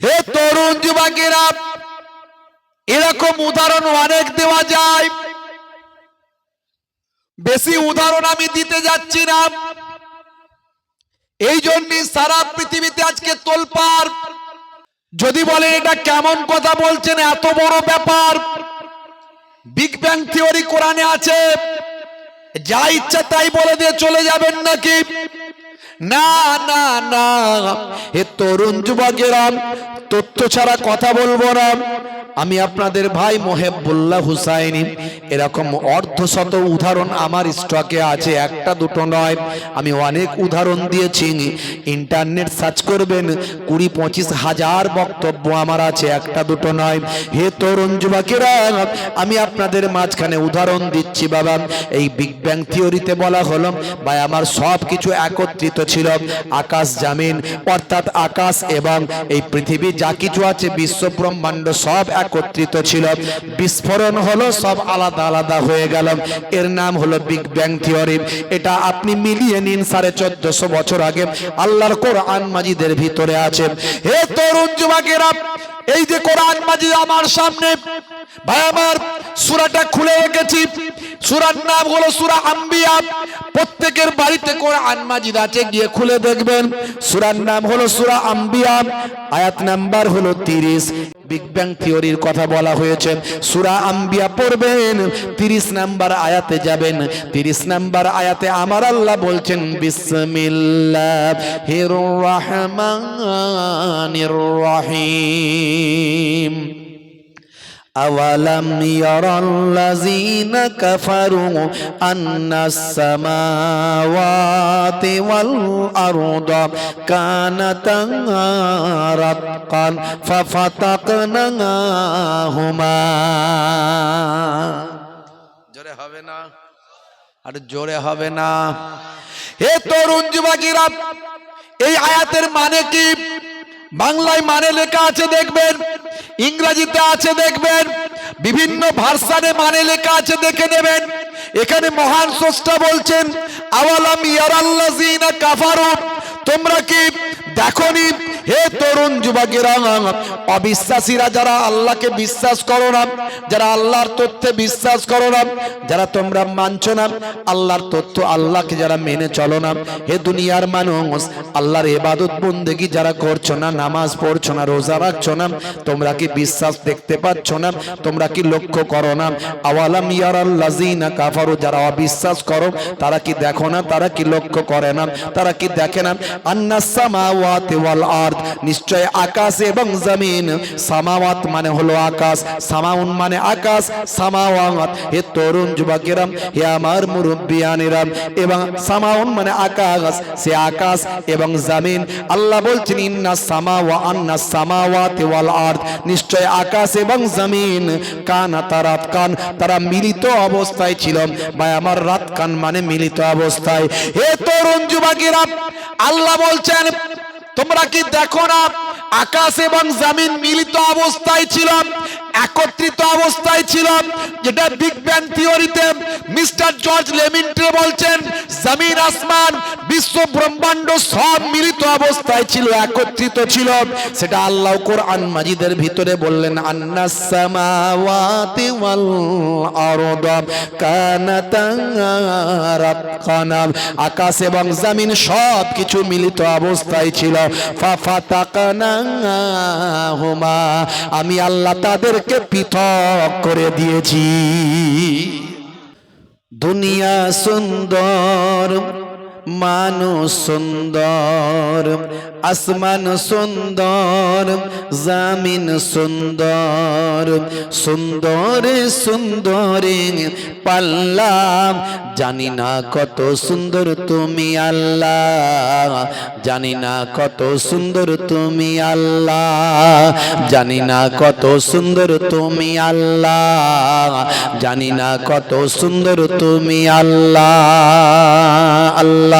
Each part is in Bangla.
হে তরুণ যুবকেরা, এরকম উদাহরণ অনেক দেওয়া যায়। বেশি উদাহরণ আমি দিতে যাচ্ছি না। এই জন্যই সারা পৃথিবীতে আজকে তোলপার যদি বলেন এটা কেমন কথা বলছেন, এত বড় ব্যাপার। বিগ ব্যাং থিওরি কোরআনে আছে, যা ইচ্ছা তাই বলে দিয়ে চলে যাবেন নাকি? না না না। এ তরুণ যুবকেরা, তথ্য ছাড়া কথা বলব না। আমি আপনাদের ভাই মোহেবুল্লাহ হুসাইনি। এরকম অর্ধশত উদাহরণ আমার স্টকে আছে, একটা দুটো নয়। আমি অনেক উদাহরণ দিয়েছি। ইন্টারনেট সার্চ করবেন, কুড়ি পঁচিশ হাজার বক্তব্য আমার আছে, একটা দুটো নয়। হে তরুণ যুবকেরা, আমি আপনাদের মাঝখানে উদাহরণ দিচ্ছি, বাবা। এই বিগ ব্যাং থিওরিতে বলা হলো বা আমার সব কিছু একত্রিত ছিল আকাশ জামিন, অর্থাৎ আকাশ এবং এই পৃথিবী যা কিছু আছে, বিশ্ব ব্রহ্মাণ্ড সব একত্রিত ছিল। বিস্ফোরণ হলো, সব আলাদা আলাদা হয়ে গেল। এর নাম হলো বিগ ব্যাং থিওরি এটা আপনি মিলিয়ে নিন, সাড়ে চোদ্দশো বছর আগে আল্লাহর কোরআন মাজিদের ভিতরে আছে। হে তরুণ যুবকেরা এই যে কোরআন মাজিদ আমার সামনে, ভাই, আমার সুরাটা খুলে রেখেছি। সুরার নাম হলো সুরা আম্বিয়া। প্রত্যেকের বাড়িতে কোরআন মাজিদ আছে, গিয়ে খুলে দেখবেন। সুরার নাম হলো সুরা আম্বিয়া। আয়াত নাম্বার হলো তিরিশ। বিগ ব্যাং থিওরির কথা বলা হয়েছে। সুরা আম্বিয়া পড়বেন, তিরিশ নাম্বার আয়াতে যাবেন। তিরিশ নাম্বার আয়াতে আমার আল্লাহ বলছেন বিসমিল্লাহির রহমানির রহিম। أولم يرى الذين كفروا أن السماوات والأرض كانتا رتقا ففتقناهما জোরে হবে না আর জোরে হবে না হে তরুণ যুবকেরা এই আয়াতের মানে কি বাংলায় মানে লেখা আছে দেখবেন ইংরেজিতে আছে দেখবেন, বিভিন্ন ভার্সানে মানে লেখা আছে, দেখে নেবেন। এখানে মহান স্রষ্টা বলছেন, আওয়ালাম ইয়ারাল্লাযিনা কাফারু তোমরা কি দেখনি হে তরুণ যুবকেরা, অবিশ্বাসীরা যারা আল্লাহকে বিশ্বাস করো না, যারা আল্লাহর তথ্যে বিশ্বাস করো না, যারা তোমরা মানছো না, আল্লাহর তথ্য আল্লাহকে যারা মেনে চলো না। হে দুনিয়ার মানুষ, আল্লাহর এবাদত বন্দেগি যারা করছ না, নামাজ পড়ছো না, রোজা রাখছো না, তোমরা কি বিশ্বাস দেখতে পাচ্ছ না, তোমরা কি লক্ষ্য করো না? আওয়ালাম ইয়ার ইয়ারাল্লাযিনা কাফারু, যারা অবিশ্বাস করো, তারা কি দেখো না, তারা কি লক্ষ্য করে না, তারা কি দেখে না? আন্নাস সামাওয়াতি ওয়াল আরদ নিশ্চয় আকাশ এবং জমিন। সামাওয়াত মানে হলো আকাশ, সামাউন মানে আকাশ, সামাওয়াত। হে তরুণ যুবকেরা হে আমার মুরব্বিয়ানেরা এবং সামাউন মানে আকাশ, সে আকাশ এবং জমিন। আল্লাহ বলছেন, ইন্না সামাওয়া আন্না সামাওয়াতি ওয়াল আরদ। নিশ্চয় আকাশ এবং জমিন, কান তারাত কান, তারা মিলিত অবস্থায় ছিল। বা আমার রাত কান মানে মিলিত অবস্থায়। হে তরুণ যুবকেরা আল্লাহ বলছেন তোমরা কি দেখো না? আকাশ এবং জামিন মিলিত অবস্থায় ছিল একত্রিত অবস্থায় ছিল যেটা বিগ ব্যাং থিওরিতে মিস্টার জর্জ লেমিন্টে বলছেন, জমিন, আসমান, বিশ্ব ব্রহ্মাণ্ড সব মিলিত অবস্থায় ছিল, একত্রিত ছিল। সেটা আল্লাহ কোরআন মাজিদের ভিতরে বললেন আন্নাস সামাওয়াতি ওয়াল আরদ কানাতা রাতকানা। আকাশ এবং জমিন সব কিছু মিলিত অবস্থায় ছিল। ফাফাতাকানাহুমা। আমি আল্লাহ তাদেরকে পৃথক করে দিয়েছি। দুনিয়া সুন্দর মানুষ সুন্দর, আসমান সুন্দর, জামিন সুন্দর, সুন্দরে সুন্দরে পাল্লাম। জানি না কত সুন্দর তুমি আল্লাহ, জানি না কত সুন্দর তুমি আল্লাহ, জানি না কত সুন্দর তুমি আল্লাহ, জানি না কত সুন্দর তুমি আল্লাহ আল্লাহ।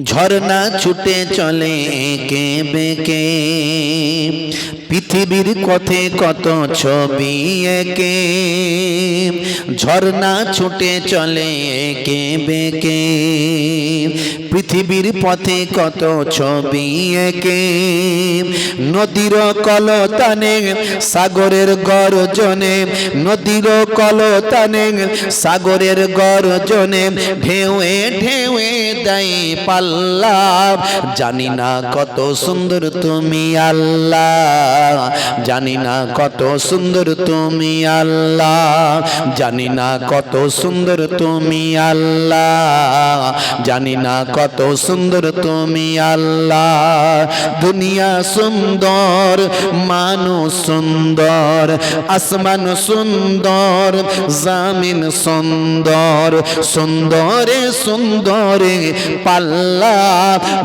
ঝর্ণা ছুটে চলে কে বেকে পৃথিবীর কথে কত ছবি একে? ঝর্ণা ছুটে চলে কে বেকে পৃথিবীর পথে কত ছবি একে? নদীর কল কলতানে সাগরের গর্জনে, নদীর কল কলতানে সাগরের গর্জনে, ঢেউয়ে ঢেউয়ে দেয় পাল্লা জানি না কত সুন্দর তুমি আল্লাহ। জানি না কত সুন্দর তুমি আল্লাহ। জানি না কত সুন্দর তুমি আল্লাহ। জানি না কত সুন্দর তুমি আল্লাহ। দুনিয়া সুন্দর, মানুষ সুন্দর, আসমান সুন্দর, জামিন সুন্দর, সুন্দরে সুন্দরে পাল্লা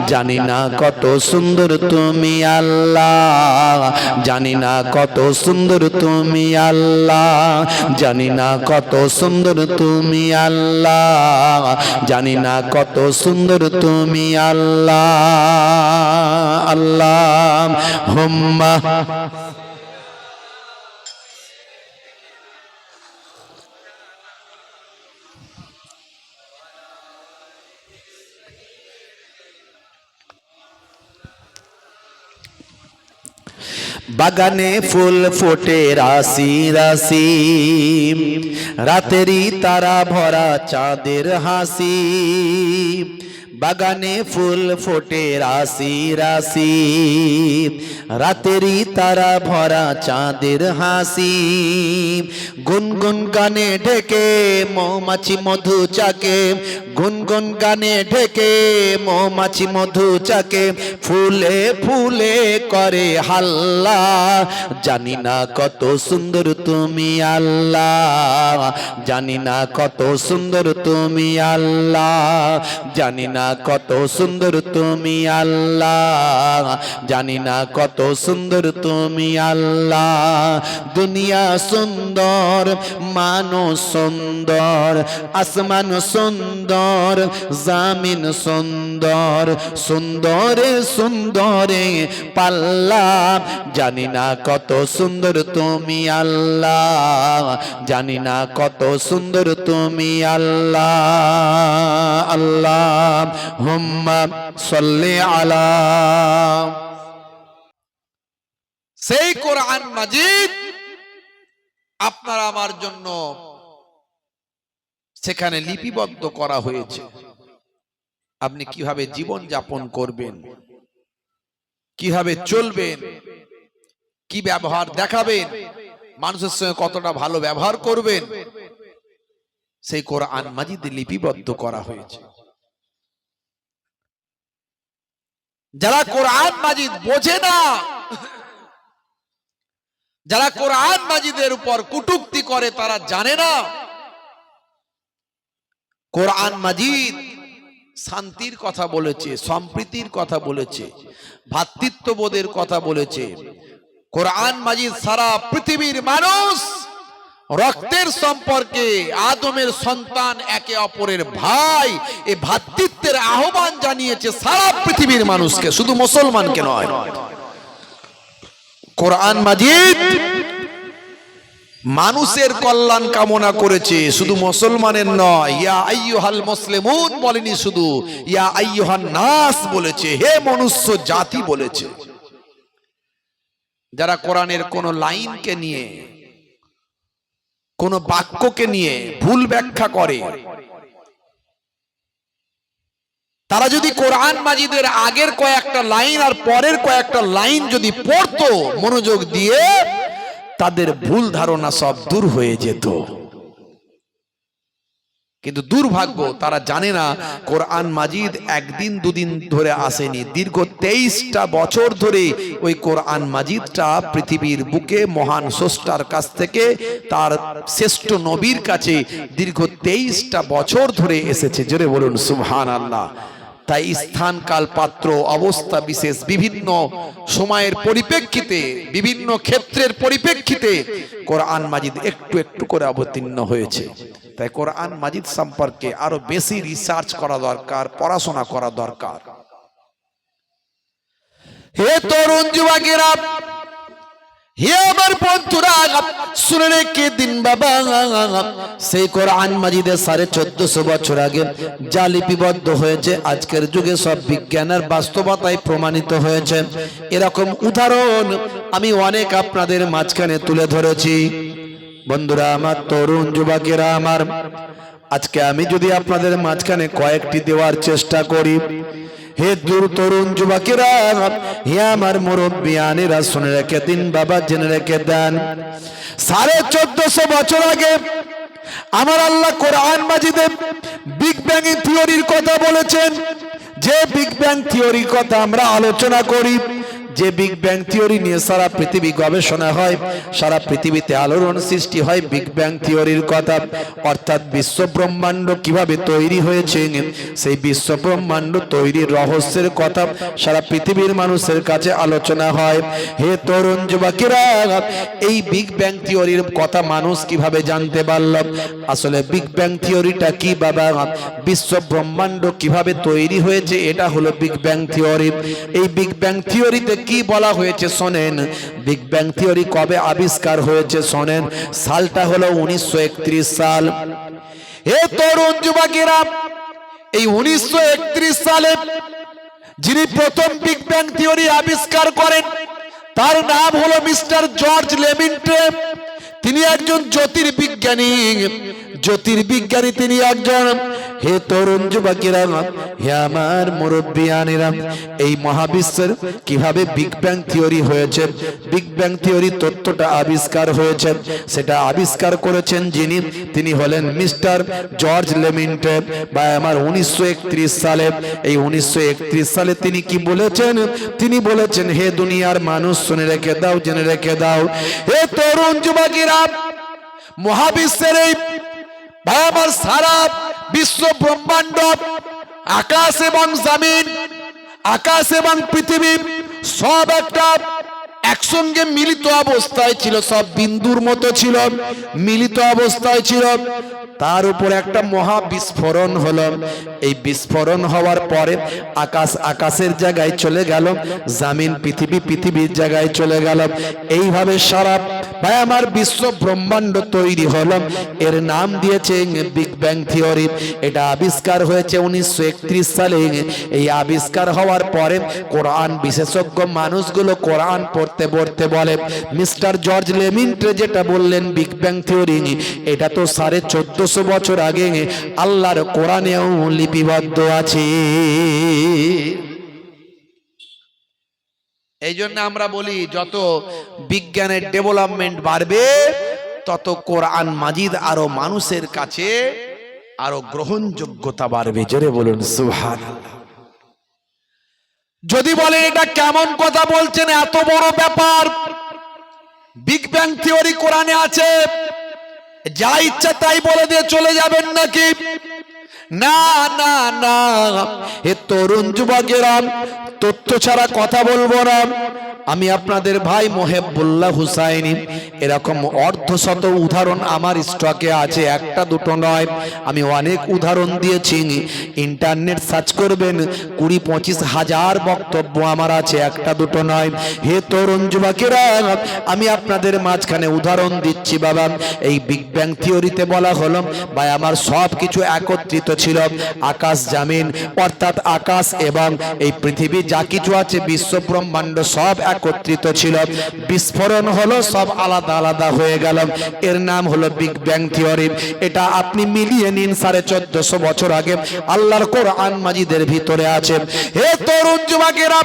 জানি না কত সুন্দর তুমি আল্লাহ। জানি না কত সুন্দর তুমি আল্লাহ। জানি না কত সুন্দর তুমি আল্লাহ। জানি না কত সুন্দর তুমি আল্লাহ। আল্লাহ। হুম্মা। বাগানে ফুল ফোটে রাশি রাশি। রাতেরই তারা ভরা চাঁদের হাসি। বাগানে ফুল ফোটে রাশি রাশি। রাতেরই তারা ভরা চাঁদের হাসি। গুনগুন গানে ঢেকে মৌমাছি মধু চাকে। গুনগুন গানে ঢেকে মৌমাছি মধু চাকে। ফুলে ফুলে করে হাল্লা। জানি না কত সুন্দর তুমি আল্লাহ। জানি না কত সুন্দর তুমি আল্লাহ। জানি না কত সুন্দর তুমি আল্লাহ। জানি না কত সুন্দর তুমি আল্লাহ। দুনিয়া সুন্দর, মানুষ সুন্দর, আসমান সুন্দর, জামিন সুন্দর, সুন্দরে সুন্দরে পাল্লা। জানি না কত সুন্দর তুমি আল্লাহ। জানি না কত সুন্দর তুমি আল্লাহ। আল্লাহ। সেই কোরআন মাজিদ আপনার আমার জন্য সেখানে লিপিবদ্ধ করা হয়েছে। আপনি কীভাবে জীবন যাপন করবেন? কীভাবে চলবেন? কি ব্যবহার দেখাবেন? মানুষের সঙ্গে কতটা ভালো ব্যবহার করবেন? সেই কোরআন মাজিদ লিপিবদ্ধ করা হয়েছে। যারা কোরআন মাজিদ বোঝে না, যারা কোরআন মাজিদের উপর কুটুক্তি করে তারা জানে না, কোরআন মাজিদ শান্তির কথা বলেছে, সম্প্রীতির কথা বলেছে ভ্রাতৃত্ববোধের কথা বলেছে। কোরআন মাজিদ সারা পৃথিবীর মানুষ রক্তের সম্পর্কে আদমের সন্তান একে অপরের ভাই, এ ভ্রাতৃত্বের আহ্বান জানিয়েছে সারা পৃথিবীর মানুষকে, শুধু মুসলমানকে নয়। কোরআন মাজিদ মানুষের কল্যাণ কামনা করেছে, শুধু মুসলমানের নয়, ইয়া আইয়ুহাল মুসলিমুন বলেনি শুধু, ইয়া আইয়ুহান নাস বলেছে, হে মনুষ্য জাতি বলেছে। যারা কোরআনের কোন লাইনকে নিয়ে কোন বাক্যকে নিয়ে ভুল ব্যাখ্যা করে। তারা যদি কোরআন মাজিদের আগের কয়েকটা লাইন আর পরের কয়েকটা লাইন যদি পড়তো মনোযোগ দিয়ে, তাদের ভুল ধারণা সব দূর হয়ে যেত। কিন্তু দুর্ভাগ্য তারা জানে না কোরআন মাজিদ একদিন দুদিন ধরে আসেনি। দীর্ঘ তেইশটা বছর ধরে ওই কোরআন মাজিদটা পৃথিবীর বুকে মহান স্রষ্টার কাছ থেকে তার শ্রেষ্ঠ নবীর কাছে দীর্ঘ তেইশটা বছর ধরে এসেছে। জোরে বলুন সুবহান আল্লাহ তাই স্থান কাল পাত্র অবস্থা বিশেষ বিভিন্ন সময়ের পরিপ্রেক্ষিতে বিভিন্ন ক্ষেত্রের পরিপ্রেক্ষিতে কোরআন মাজিদ একটু একটু করে অবতীর্ণ হয়েছে। তাই কোরআন মাজিদ সম্পর্কে আরও বেশি রিসার্চ করা দরকার, পড়াশোনা করা দরকার। হে তরুণ যুবকেরা, হে আমার বন্ধুরা, শুনে রেখে দিন বাবা। সেই কোরআন মাজিদে সাড়ে চোদ্দশো বছর আগে যা লিপিবদ্ধ হয়েছে, আজকের যুগে সব বিজ্ঞানের বাস্তবতায় প্রমাণিত হয়েছে। এরকম উদাহরণ আমি অনেক আপনাদের মাঝখানে তুলে ধরেছি। বন্ধুরা, আমার তরুণ যুবকেরা, আমার, আজকে আমি যদি আপনাদের মাঝখানে কয়েকটি দেওয়ার চেষ্টা করি, হে দূর তরুণ যুবকেরা, হে আমার মুরব্বিয়ানেরা শুনে রেখে দিন, বাবা জেনে রেখে দেন। সাড়ে চোদ্দশো বছর আগে আমার আল্লাহ কোরআন মাজিদে বিগ ব্যাং থিওরির কথা বলেছেন। যে বিগ ব্যাং থিওরির কথা আমরা আলোচনা করি যে বিগ ব্যাং থিওরি নিয়ে সারা পৃথিবী গবেষণা হয়, সারা পৃথিবীতে আলোড়ন সৃষ্টি হয় বিগ ব্যাং থিওরির কথা। অর্থাৎ বিশ্ব ব্রহ্মাণ্ড কীভাবে তৈরি হয়েছে, সেই বিশ্ব ব্রহ্মাণ্ড তৈরির রহস্যের কথা সারা পৃথিবীর মানুষের কাছে আলোচনা হয়। হে তরুণ যুবকেরা, এই বিগ ব্যাং থিওরির কথা মানুষ কীভাবে জানতে পারল? আসলে বিগ ব্যাং থিওরিটা কি বাবা? বিশ্ব ব্রহ্মাণ্ড কীভাবে তৈরি হয়েছে, এটা হলো বিগ ব্যাং থিওরি এই বিগ ব্যাং থিওরিতে কি বলা হয়েছে শোনেন? বিগ ব্যাং থিওরি কবে আবিষ্কার হয়েছে শোনেন? সালটা হলো উনিশশো সাল। হে তরুণ যুবকেরা, এই উনিশশো সালে যিনি প্রথম বিগ ব্যাং থিওরি আবিষ্কার করেন, তার নাম হলো মিস্টার জর্জ লেমিন্টে তিনি একজন জ্যোতির্বিজ্ঞানী। জ্যোতির্বিজ্ঞানী তিনি একজন। হে তরুণ যুবকেরা, হে আমার মুরব্বিয়ানেরা, এই মহাবিশ্বের কীভাবে বিগ ব্যাং থিওরি হয়েছে? বিগ ব্যাং থিওরি তত্ত্বটা আবিষ্কার হয়েছে। সেটা আবিষ্কার করেছেন যিনি, তিনি হলেন মিস্টার জর্জ লেমিন্টে। বা আমার উনিশশো একত্রিশ সালে, এই উনিশশো একত্রিশ সালে তিনি কি বলেছেন? তিনি বলেছেন, হে দুনিয়ার মানুষ, শুনে রেখে দাও, জেনে রেখে দাও। হে তরুণ যুবকেরা, মহাবিশ্বের এই ভাই আমার সারা বিশ্ব ব্রহ্মাণ্ড আকাশ এবং জামিন আকাশ এবং পৃথিবী সব একটা একসঙ্গে মিলিত অবস্থায় ছিল, সব বিন্দুর মতো ছিল, মিলিত অবস্থায় ছিল। তার উপর একটা মহা বিস্ফোরণ হলো। এই বিস্ফোরণ হওয়ার পরে আকাশ আকাশের জায়গায় চলে গেল, জামিন পৃথিবী পৃথিবীর জায়গায় চলে গেল। এইভাবে সারা ভাই আমার বিশ্ব ব্রহ্মাণ্ড তৈরি হলো। এর নাম দিয়েছে বিগ ব্যাং থিওরি। এটা আবিষ্কার হয়েছে উনিশশো একত্রিশ সালে। এই আবিষ্কার হওয়ার পরে কোরআন বিশেষজ্ঞ মানুষগুলো কোরআন পড়তে পড়তে পড়তে বলে, মিস্টার জর্জ লেমিন্টে যেটা বললেন বিগ ব্যাং থিওরি, এটা তো সাড়ে চোদ্দশো বছর আগে আল্লাহর কোরআনেও লিপিবদ্ধ আছে। এই জন্য আমরা বলি, যত বিজ্ঞানের ডেভেলপমেন্ট বাড়বে, তত কোরআন মাজিদ আরও মানুষের কাছে আরও গ্রহণযোগ্যতা বাড়বে। জোরে বলুন সুহান যদি বলেন এটা কেমন কথা বলছেন, এত বড় ব্যাপার। বিগ ব্যাং থিওরি কোরআনে আছে, যা ইচ্ছা তাই বলে দিয়ে চলে যাবেন নাকি? না না না। হে তরুণ যুবকেরা, তথ্য ছাড়া কথা বলব না। আমি আপনাদের ভাই মোহেবুল্লাহ হুসাইনি। এরকম অর্ধশত উদাহরণ আমার স্টকে আছে, একটা দুটো নয়। আমি অনেক উদাহরণ দিয়েছি। ইন্টারনেট সার্চ করবেন, কুড়ি পঁচিশ হাজার বক্তব্য আমার আছে, একটা দুটো নয়। হে তরুণ যুবকেরা, আমি আপনাদের মাঝখানে উদাহরণ দিচ্ছি, বাবা। এই বিগ ব্যাং থিওরিতে বলা হলো বা আমার সব কিছু একত্রিত ছিল আকাশ জামিন, অর্থাৎ আকাশ এবং এই পৃথিবী যা কিছু আছে, বিশ্ব ব্রহ্মাণ্ড সব একত্রিত ছিল। বিস্ফোরণ হলো, সব আলাদা আলাদা হয়ে গেল। এর নাম হলো বিগ ব্যাং থিওরি এটা আপনি মিলিয়ে নিন সাড়ে চোদ্দশো বছর আগে। আল্লাহর কোরআন মাজিদের ভিতরে আছে। হে তরুণ যুবকেরা,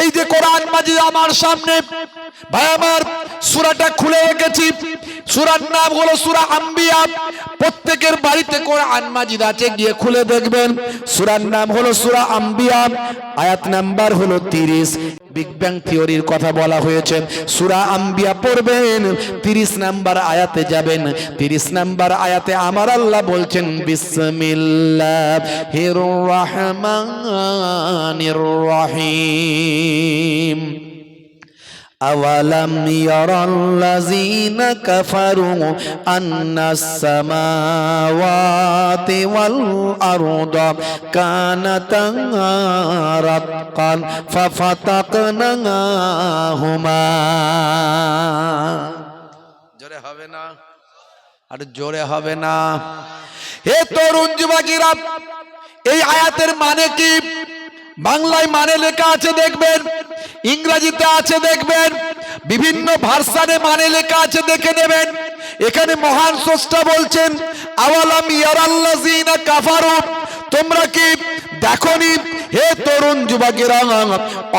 এই যে কোরআন মাজিদ আমার সামনে, ভাই আমার সুরাটা খুলে রেখেছি। সুরার নাম হলো সুরা আম্বিয়া। প্রত্যেকের বাড়িতে কোরআন মাজিদ আছে, গিয়ে খুলে দেখবেন। সুরার নাম হলো সুরা আম্বিয়া। আয়াত নাম্বার হলো তিরিশ। বিগ ব্যাং থিওরির কথা বলা হয়েছে। সুরা আম্বিয়া পড়বেন, তিরিশ নাম্বার আয়াতে যাবেন। তিরিশ নাম্বার আয়াতে আমার আল্লাহ বলছেন, বিসমিল্লাহ রহিম। أولم يرى الذين كفروا أن السماوات والأرض كانتا رتقا ففتقناهما জোরে হবে না আর জোরে হবে না হে তরুণ যুবকেরা এই আয়াতের মানে কি বাংলায় মানে লেখা আছে দেখবেন ইংরেজিতে আছে দেখবেন, বিভিন্ন ভার্সানে মানে লেখা আছে, দেখে নেবেন। এখানে মহান স্রষ্টা বলছেন, আওয়ালাম ইয়ারাল্লাযিনা কাফারু তোমরা কি দেখনি হে তরুণ যুবকেরা,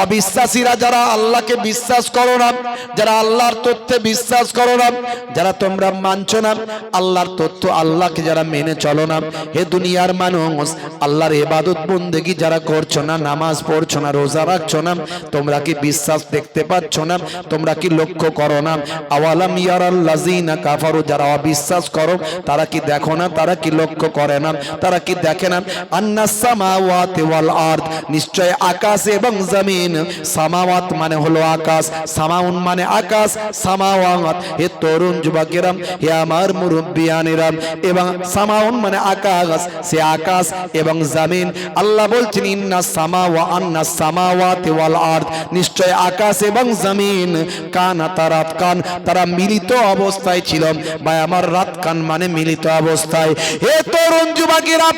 অবিশ্বাসীরা যারা আল্লাহকে বিশ্বাস করো না, যারা আল্লাহর তথ্যে বিশ্বাস করো না, যারা তোমরা মানছো না, আল্লাহর তথ্য আল্লাহকে যারা মেনে চলো না, হে দুনিয়ার মানুষ, আল্লাহর এবাদত বন্দেগি যারা করছ না, নামাজ পড়ছো না, রোজা রাখছো না, তোমরা কি বিশ্বাস দেখতে পাচ্ছ না, তোমরা কি লক্ষ্য করো না, আওয়ালাম ইয়ারাল্লাযিনা কাফারু, যারা অবিশ্বাস করো, তারা কি দেখো না, তারা কি লক্ষ্য করে না, তারা কি দেখে না, আন্নাস সামাওয়াতি ওয়াল আরদ নিশ্চয় আকাশ এবং জমিন। সামাওয়াত মানে হলো আকাশ, সামাউন মানে আকাশ, সামাওয়াত। হে তরুণ যুবকেরা হে আমার মুরব্বিয়ানেরা এবং সামাউন মানে আকাশ, সে আকাশ এবং জমিন। আল্লাহ বলছেন, ইন্না সামাওয়া, আন্না সামাওয়াতি ওয়াল আরদ। নিশ্চয় আকাশ এবং জমিন। কানা তারাত কান তারা মিলিত অবস্থায় ছিল। বা আমার রাত কান মানে মিলিত অবস্থায়। হে তরুণ যুবকেরা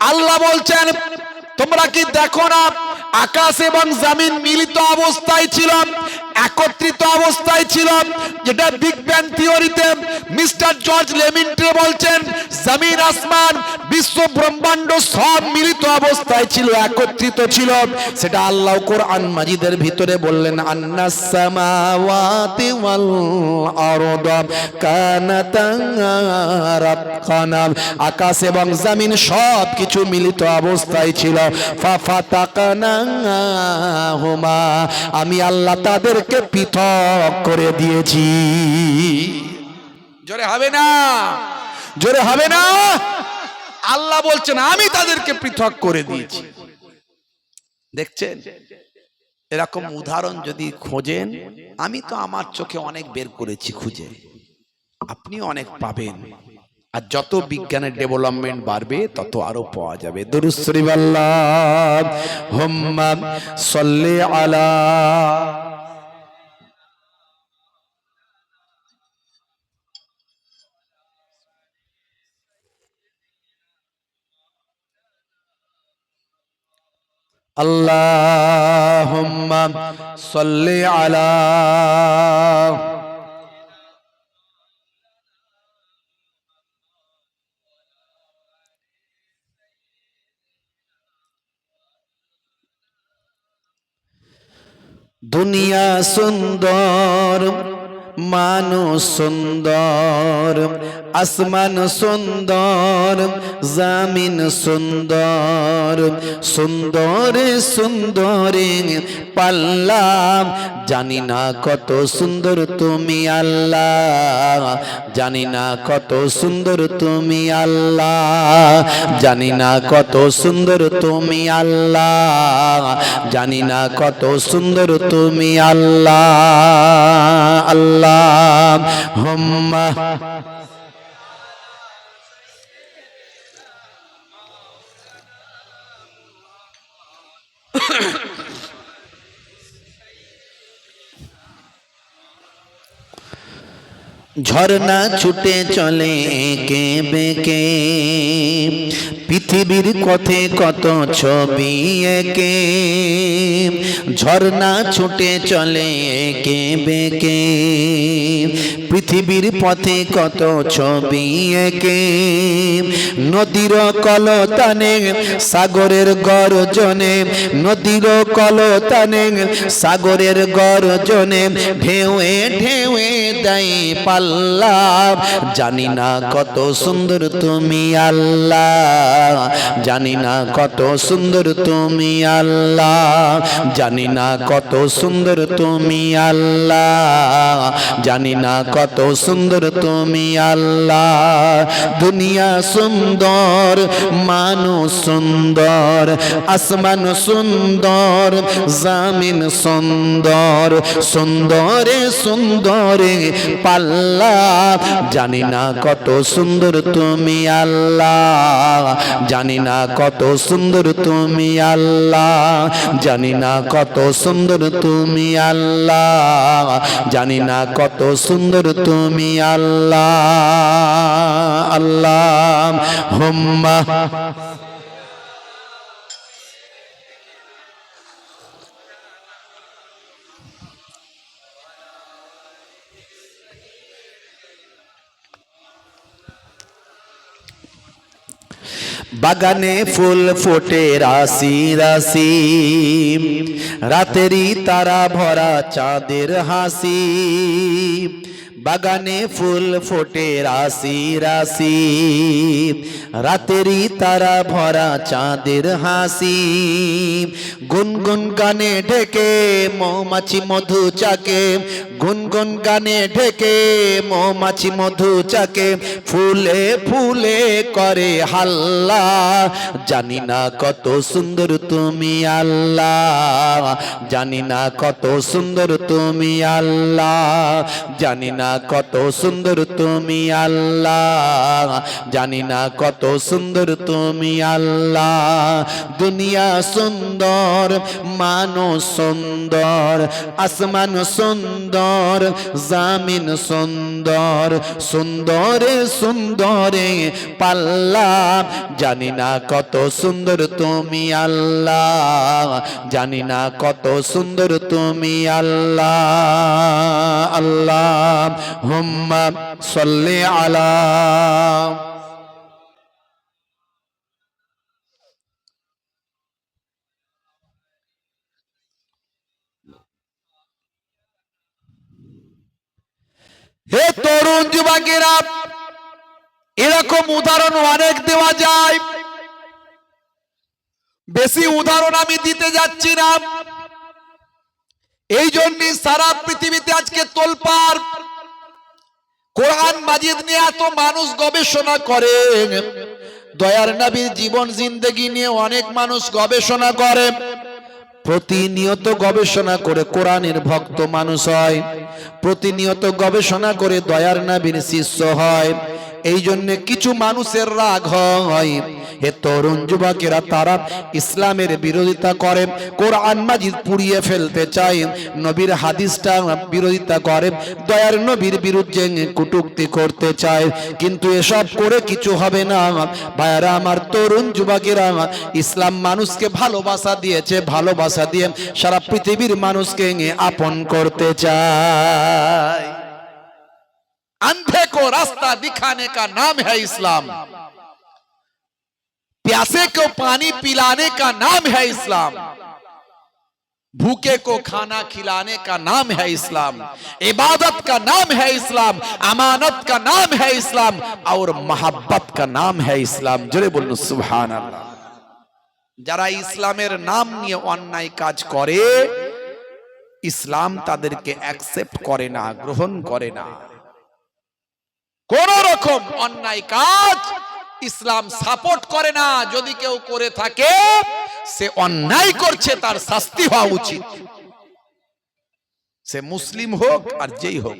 আল্লাহ বলছেন তোমরা কি দেখো না? আকাশ এবং জমিন মিলিত অবস্থায় ছিল একত্রিত অবস্থায় ছিল যেটা বিগ ব্যাং থিওরিতে মিস্টার জর্জ লেমিন্টে বলছেন, জমিন আসমান, বিশ্ব ব্রহ্মাণ্ড সব মিলিত অবস্থায় ছিল, একত্রিত ছিল। সেটা আল্লাহ কোরআন মাজিদের ভিতরে বললেন, আন্না সামাওয়াতি ওয়াল আরদ কানাতা রাতকানা। আকাশ এবং জমিন সব কিছু মিলিত অবস্থায় ছিল। ফাফাতাকানাহুমা। আমি আল্লাহ তাদেরকে পৃথক করে দিয়েছি। জোরে হবে না? জোরে হবে না? আল্লাহ বলছেন, আমি তাদেরকে পৃথক করে দিয়েছি। দেখছেন? এরকম উদাহরণ যদি খোঁজেন, আমি তো আমার চোখে অনেক বের করেছি খুঁজে। আপনি অনেক পাবেন। আর যত বিজ্ঞানের ডেভেলপমেন্ট বাড়বে, তত আরও পাওয়া যাবে। দুরুশ্রী আল্লাহ, হুম্মা সল্লি আলা اللهم صل على দুনিয়া সুন্দর মানুষ সুন্দর আসমান সুন্দর, জামিন সুন্দর, সুন্দরে সুন্দরে পাল্লাম। জানি না কত সুন্দর তুমি আল্লাহ, জানি না কত সুন্দর তুমি আল্লাহ, জানি না কত সুন্দর তুমি আল্লাহ, জানি না কত সুন্দর তুমি আল্লাহ আল্লাহ, হুম্মা। ঝর্ণা ছুটে চলে কে বেকে পৃথিবীর পথে কত ছবি একে? ঝর্ণা ছুটে চলে কে বেকে পৃথিবীর পথে কত ছবি একে? নদীর কলতানে, সাগরের গর্জনে, নদীর কলতানে, সাগরের গর্জনে, ঢেউয়ে ঢেউয়ে দেয় পাল। পাল্লা জানি না কত সুন্দর তুমি আল্লাহ। জানি না কত সুন্দর তুমি আল্লাহ। জানি না কত সুন্দর তুমি আল্লাহ। জানি না কত সুন্দর তুমি আল্লাহ। দুনিয়া সুন্দর, মানুষ সুন্দর, আসমান সুন্দর, জামিন সুন্দর, সুন্দরে সুন্দরে পাল্লা জানি না কত সুন্দর তুমি আল্লাহ। জানি না কত সুন্দর তুমি আল্লাহ। জানি না কত সুন্দর তুমি আল্লাহ। জানি না কত সুন্দর তুমি আল্লাহ। আল্লাহ হুম্মা। বাগানে ফুল ফোটে রাশি রাশি। রাতেরই তারা ভরা চাঁদের হাসি। বাগানে ফুল ফোটে রাশি রাশি। রাতেরই তারা ভরা চাঁদের হাসি। গুনগুন গানে ঢেকে মৌমাছি মধু চাকে। গুনগুন গানে ঢেকে মৌমাছি মধু চাকে। ফুলে ফুলে করে হাল্লা। জানি না কত সুন্দর তুমি আল্লাহ। জানি না কত সুন্দর তুমি আল্লাহ। জানি না কত সুন্দর তুমি আল্লাহ। জানি না কত সুন্দর তুমি আল্লাহ। দুনিয়া সুন্দর, মানুষ সুন্দর, আসমান সুন্দর, জামিন সুন্দর, সুন্দরে সুন্দরে পাল্লা জানি না কত সুন্দর তুমি আল্লাহ। জানি না কত সুন্দর তুমি আল্লাহ। আল্লাহ। হে তরুণ যুবকেরা, এরকম উদাহরণ অনেক দেওয়া যায়। বেশি উদাহরণ আমি দিতে যাচ্ছি না। এই জন্য সারা পৃথিবীতে আজকে তোলপার কোরআন মাজিদ নিয়ে এত মানুষ গবেষণা করে। দয়ার নবীর জীবন, জিন্দগি নিয়ে অনেক মানুষ গবেষণা করে। প্রতিনিয়ত গবেষণা করে কোরআনের ভক্ত মানুষ হয়। প্রতিনিয়ত গবেষণা করে দয়ার নাবির শিষ্য হয়। এই জন্য কিছু মানুষের রাগ হয়। হে তরুণ যুবকেরা তারা ইসলামের বিরোধিতা করে, কোরআন মাজিদ পুড়িয়ে ফেলতে চায়। নবীর হাদিসটা বিরোধিতা করে, দয়ার নবীর বিরুদ্ধে কুটুক্তি করতে চায়। কিন্তু এসব করে কিছু হবে না। ভাইয়ারা আমার তরুণ যুবকেরা, ইসলাম মানুষকে ভালোবাসা দিয়েছে, ভালোবাসা দিয়ে সারা পৃথিবীর মানুষকে আপন করতে চায়। अंधे को रास्ता दिखाने का नाम है इस्लाम प्यासे को पानी पिलाने का नाम है इस्लाम भूखे को खाना खिलाने का नाम है इस्लाम इबादत का नाम है इस्लाम अमानत का नाम है इस्लाम और मोहब्बत का नाम है इस्लाम জোরে বলুন সুবহান আল্লাহ যারা ইসলামের নাম নিয়ে অন্যায় কাজ করে ইসলাম তাদেরকে অ্যাকসেপ্ট করে না গ্রহণ করে না কোন রকম অন্যায় কাজ ইসলাম সাপোর্ট করে না। যদি কেউ করে থাকে, সে অন্যায় করছে, তার শাস্তি হওয়া উচিত। সে মুসলিম হোক আর যেই হোক।